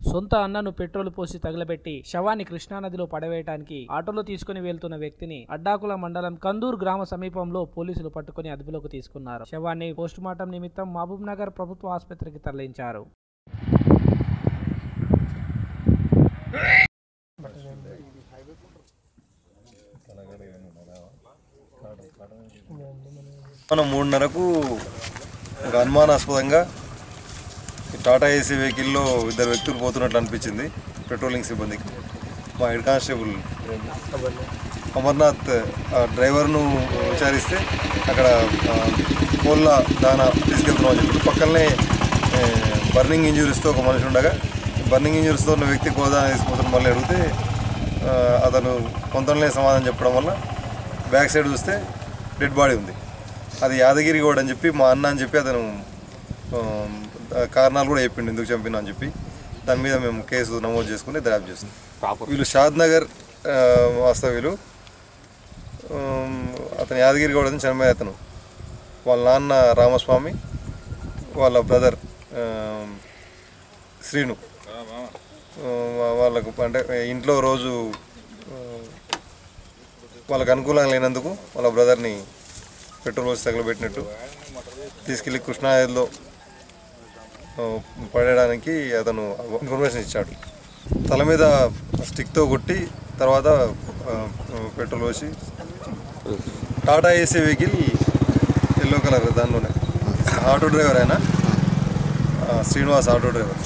సొంత అన్నను పెట్రోల్ పోసి తగలబెట్టి శవాన్ని కృష్ణానదిలో పడవేయటానికి ఆటోలో తీసుకుని వెళ్తున్న వ్యక్తిని అడ్డాకుల మండలం కందూర్ గ్రామ సమీపంలో పోలీసులు పట్టుకుని అదుపులోకి తీసుకున్నారు. శవాన్ని పోస్టుమార్టం నిమిత్తం మహబూబ్ నగర్ ప్రభుత్వ ఆసుపత్రికి తరలించారు. మనం మూడున్నరకు ఒక అనుమానాస్పదంగా టాటా ఏసీ వెహికల్లో ఇద్దరు వ్యక్తులు పోతున్నట్లు అనిపించింది. పెట్రోలింగ్ సిబ్బందికి మా హెడ్ కానిస్టేబుల్ అమర్నాథ్ ఆ డ్రైవర్ను విచారిస్తే అక్కడ ఆ, కోళ్ళ దానా తీసుకెళ్తున్నామని చెప్పి పక్కనే బర్నింగ్ ఇంజురీస్తో ఒక మనిషి ఉండగా బర్నింగ్ ఇంజురీస్తో ఉన్న వ్యక్తి కోదా తీసుకుపోతున్న మళ్ళీ అడిగితే అతను కొంతలే సమాధానం చెప్పడం వల్ల బ్యాక్ సైడ్ చూస్తే డెడ్ బాడీ ఉంది. అది యాదగిరిగౌడ్ అని చెప్పి మా అన్న అని చెప్పి అతను కారణాలు కూడా చెప్పిండు ఎందుకు చంపినా అని చెప్పి. దాని మీద మేము కేసు నమోదు చేసుకుని దర్యాప్తు చేస్తాం వీళ్ళు షాద్ నగర్ వాస్తవ్యులు ఉమ్, అతను యాదగిరి గౌడ్ అని చనిపోయే అతను. వాళ్ళ నాన్న రామస్వామి వాళ్ళ బ్రదర్ శ్రీను. ఆ, వాళ్ళకు అంటే ఇంట్లో రోజు వాళ్ళకు అనుకూలంగా లేనందుకు వాళ్ళ బ్రదర్ని పెట్రోల్ పోసి తగలబెట్టినట్టు. తీసుకెళ్ళి కృష్ణానదిలో ఆ, పడేయడానికి అతను ఇన్ఫర్మేషన్ ఇచ్చాడు. తల మీద స్టిక్తో కొట్టి తర్వాత పెట్రోల్ పోసి Tata AC vehicle yellow colour దానిలోనే. ఆటో డ్రైవర్ ఆయన. Srinivas auto driver.